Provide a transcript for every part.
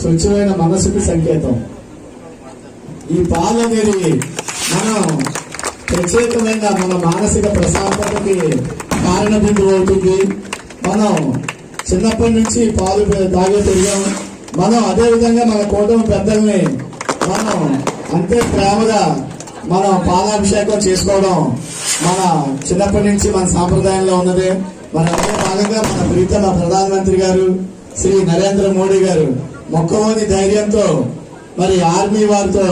స్వచ్ఛమైన మనసుకు సంకేతం. ఈ పాలు అనేది మనం ప్రత్యేకమైన మన మానసిక ప్రశాంతతకి కారణ బిందువు అవుతుంది. మనం చిన్నప్పటి నుంచి పాలు తాగే పెరిగాం. మనం అదేవిధంగా మన కుటుంబ పెద్దల్ని మనం అంతే ప్రేమగా మనం పాలాభిషేకం చేసుకోవడం మన చిన్నప్పటి నుంచి మన సాంప్రదాయంలో ఉన్నది. మన అదే భాగంగా మన ప్రీతమ ప్రధానమంత్రి గారు శ్రీ నరేంద్ర మోడీ గారు మొక్కవోని ధైర్యంతో మరి ఆర్మీ వారితో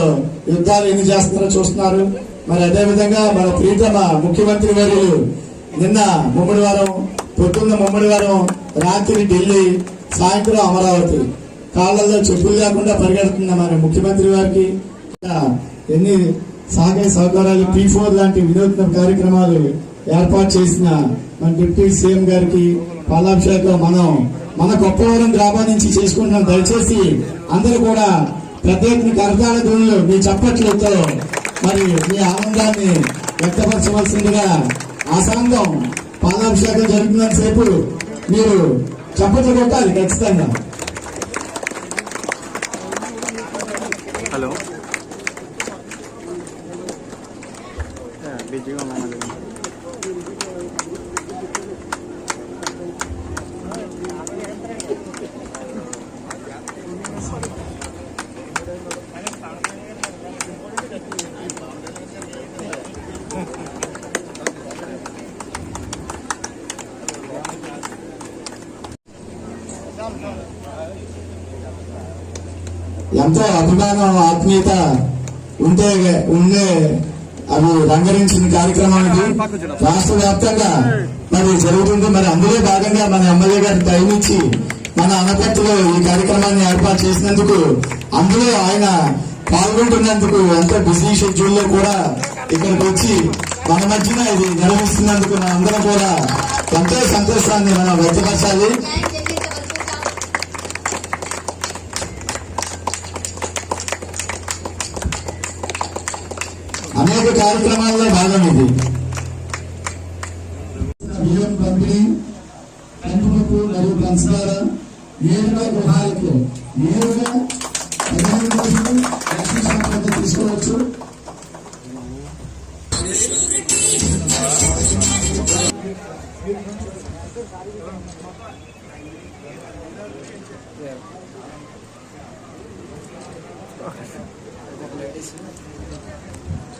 యుద్ధాలు ఎన్ని చేస్తున్నారో చూస్తున్నారు. మరి అదే విధంగా మన ప్రీతమ ముఖ్యమంత్రి వర్యులు నిన్న ముమ్మడివారం పొద్దున్న ముమ్మడివారం రాత్రి ఢిల్లీ సాయంత్రం అమరావతి. కాళ్ళల్లో చెప్పులు లేకుండా పరిగెడుతున్న మన ముఖ్యమంత్రి వారికి ఎన్ని సహకార సహకారాలు పీ ఫోర్ లాంటి వినూత్న కార్యక్రమాలు ఏర్పాటు చేసిన మన డిప్యూటీ సీఎం గారికి పాలాభిషేకం మనం మన గొప్పవరం గ్రామం నుంచి చేసుకుంటున్నాం. దయచేసి అందరూ కూడా పెద్ద ఎత్తున కరతాళ ధ్వనులు మీ చప్పట్లతో మరి మీ ఆనందాన్ని వ్యక్తపరచవలసిందిగా ఆసాంగం పాలాభిషేకం జరుగుతున్నంత సేపు మీరు చప్పట్లు కొట్టాలి ఖచ్చితంగా. హలో. బిజీగా ఎంతో అభిమానం ఆత్మీయత ఉంటే ఉండే అవి రంగరించిన కార్యక్రమానికి రాష్ట్ర వ్యాప్తంగా మరి జరుగుతుంది. మరి అందులో భాగంగా మన ఎమ్మెల్యే గారి టైం ఇచ్చి మన అనపత్తిలో ఈ కార్యక్రమాన్ని ఏర్పాటు చేసినందుకు అందులో ఆయన పాల్గొంటున్నందుకు ఎంతో బిజీ షెడ్యూల్లో కూడా ఇక్కడికి వచ్చి మన మధ్యన ఇది నిర్వహిస్తున్నందుకు మన అందరం కూడా ఎంతో సంతోషాన్ని మనం వ్యక్తపరచాలి. అనేక కార్యక్రమాల్లో భాగం ఇది బియ్యం పంపిణీ కందిపప్పు మరియు పంచదార నేరుగా గృహాలకు నేరుగా తీసుకోవచ్చు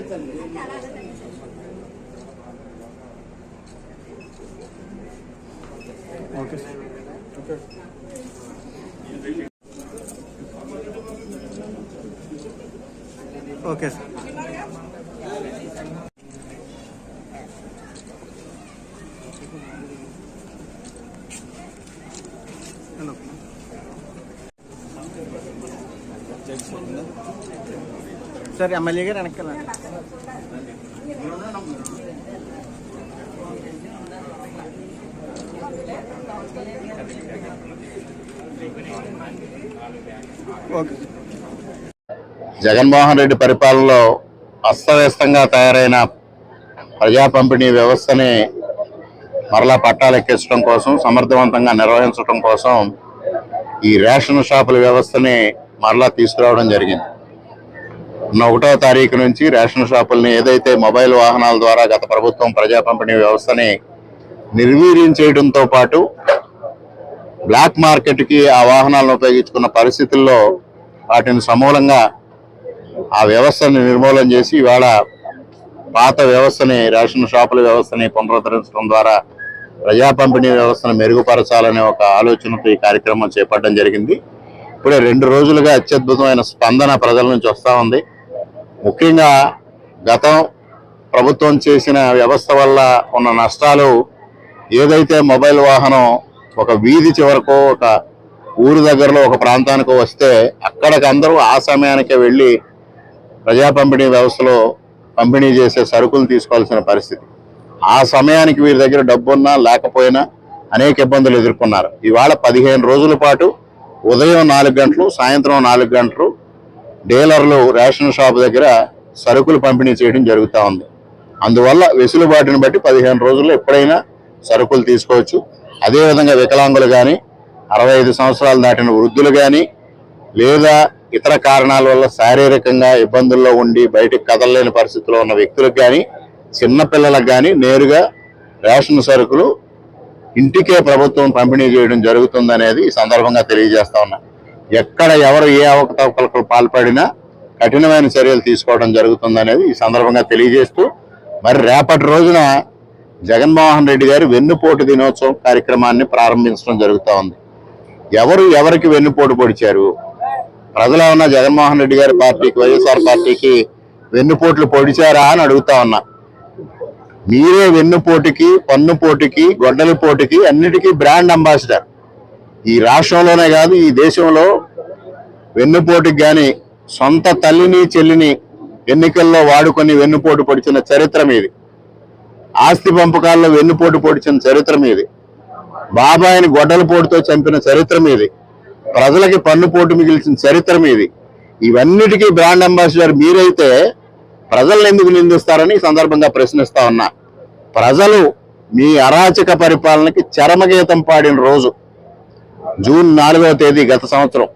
లేదండి okay. Sir okay. Okay sir. Hello. ఒకసారి ఎమ్మెల్యే గారు వెనక్కి జగన్మోహన్ రెడ్డి పరిపాలనలో అస్తవ్యస్తంగా తయారైన ప్రజా పంపిణీ వ్యవస్థని మరలా పట్టాలెక్కించడం కోసం సమర్థవంతంగా నిర్వహించడం కోసం ఈ రేషన్ షాపుల వ్యవస్థని మరలా తీసుకురావడం జరిగింది. ఒకటో తారీఖు నుంచి రేషన్ షాపుల్ని ఏదైతే మొబైల్ వాహనాల ద్వారా గత ప్రభుత్వం ప్రజా పంపిణీ వ్యవస్థని నిర్వీర్యం చేయడంతో పాటు బ్లాక్ మార్కెట్కి ఆ వాహనాలను ఉపయోగించుకున్న పరిస్థితుల్లో వాటిని సమూలంగా ఆ వ్యవస్థని నిర్మూలన చేసి ఇవాళ పాత వ్యవస్థని రేషన్ షాపుల వ్యవస్థని పునరుద్ధరించడం ద్వారా ప్రజా పంపిణీ వ్యవస్థను మెరుగుపరచాలనే ఒక ఆలోచనతో ఈ కార్యక్రమం చేపట్టడం జరిగింది. ఇప్పుడే రెండు రోజులుగా అత్యద్భుతమైన స్పందన ప్రజల నుంచి వస్తూ ఉంది. ముఖ్యంగా గతం ప్రభుత్వం చేసిన వ్యవస్థ వల్ల ఉన్న నష్టాలు ఏదైతే మొబైల్ వాహనం ఒక వీధి చివరకో ఒక ఊరు దగ్గరలో ఒక ప్రాంతానికో వస్తే అక్కడికి అందరూ ఆ సమయానికే వెళ్ళి ప్రజా పంపిణీ వ్యవస్థలో పంపిణీ చేసే సరుకులు తీసుకోవాల్సిన పరిస్థితి. ఆ సమయానికి వీరి దగ్గర డబ్బున్నా లేకపోయినా అనేక ఇబ్బందులు ఎదుర్కొన్నారు. ఇవాళ పదిహేను రోజుల పాటు ఉదయం నాలుగు గంటలు సాయంత్రం నాలుగు గంటలు డీలర్లు రేషన్ షాప్ దగ్గర సరుకులు పంపిణీ చేయడం జరుగుతూ ఉంది. అందువల్ల వెసులుబాటుని బట్టి పదిహేను రోజుల్లో ఎప్పుడైనా సరుకులు తీసుకోవచ్చు. అదేవిధంగా వికలాంగులు కానీ అరవై ఐదు సంవత్సరాలు దాటిన వృద్ధులు కానీ లేదా ఇతర కారణాల వల్ల శారీరకంగా ఇబ్బందుల్లో ఉండి బయటికి కదలలేని పరిస్థితిలో ఉన్న వ్యక్తులకు కానీ చిన్నపిల్లలకు కానీ నేరుగా రేషన్ సరుకులు ఇంటికే ప్రభుత్వం పంపిణీ చేయడం జరుగుతుందనేది ఈ సందర్భంగా తెలియజేస్తా ఉన్నా. ఎక్కడ ఎవరు ఏ అవకతవకలకు పాల్పడినా కఠినమైన చర్యలు తీసుకోవడం జరుగుతుందనేది ఈ సందర్భంగా తెలియజేస్తూ మరి రేపటి రోజున జగన్మోహన్ రెడ్డి గారు వెన్నుపోటు దినోత్సవం కార్యక్రమాన్ని ప్రారంభించడం జరుగుతూ ఉంది. ఎవరు ఎవరికి వెన్నుపోటు పొడిచారు? ప్రజలు ఏమన్నా జగన్మోహన్ రెడ్డి గారి పార్టీకి వైఎస్ఆర్ పార్టీకి వెన్నుపోట్లు పొడిచారా అని అడుగుతా ఉన్నా. మీరే వెన్నుపోటుకి పన్నుపోటుకి గొడ్డలి పోటుకి అన్నిటికీ బ్రాండ్ అంబాసిడర్. ఈ రాష్ట్రంలోనే కాదు ఈ దేశంలో వెన్నుపోటుకి కానీ సొంత తల్లిని చెల్లిని ఎన్నికల్లో వాడుకొని వెన్నుపోటు పొడిచిన చరిత్ర మీది. ఆస్తి పంపకాల్లో వెన్నుపోటు పొడిచిన చరిత్ర మీది. బాబాయిని గొడ్డల పోటుతో చంపిన చరిత్ర మీది. ప్రజలకి పన్నుపోటు మిగిల్చిన చరిత్ర మీది. ఇవన్నిటికీ బ్రాండ్ అంబాసిడర్ మీరైతే ప్రజలను ఎందుకు నిందిస్తారని సందర్భంగా ప్రశ్నిస్తా ఉన్నా. ప్రజలు మీ అరాచక పరిపాలనకి చరమగీతం పాడిన రోజు. జూన్ నాలుగవ తేదీ గత సంవత్సరం.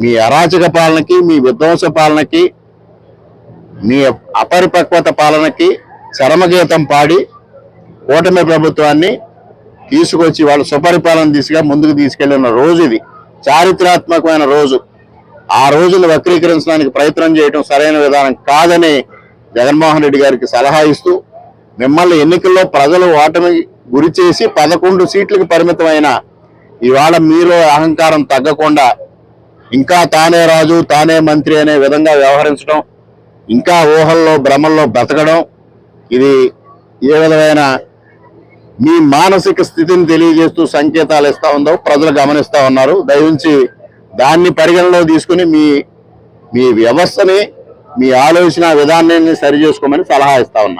మీ అరాచక పాలనకి మీ విధ్వంస పాలనకి మీ అపరిపక్వత పాలనకి చరమగీతం పాడి కూటమి ప్రభుత్వాన్ని తీసుకొచ్చి వాళ్ళు సుపరిపాలన దిశగా ముందుకు తీసుకెళ్ళిన రోజు ఇది. చారిత్రాత్మకమైన రోజు. ఆ రోజును వక్రీకరించడానికి ప్రయత్నం చేయడం సరైన విధానం కాదని జగన్మోహన్ రెడ్డి గారికి సలహా ఇస్తూ మిమ్మల్ని ఎన్నికల్లో ప్రజలు ఓటమి గురి చేసి పదకొండు సీట్లకు పరిమితమైన ఇవాళ మీలో అహంకారం తగ్గకుండా ఇంకా తానే రాజు తానే మంత్రి అనే విధంగా వ్యవహరించడం ఇంకా ఊహల్లో భ్రమల్లో బ్రతకడం ఇది ఏ విధమైన మీ మానసిక స్థితిని తెలియజేస్తూ సంకేతాలు ఇస్తూ ఉందో ప్రజలు గమనిస్తూ ఉన్నారు. దయవుంచి దాన్ని పరిగణలో తీసుకుని మీ మీ వ్యవస్థని మీ ఆలోచన విధానాన్ని సరి చేసుకోమని సలహా ఇస్తా ఉన్నా.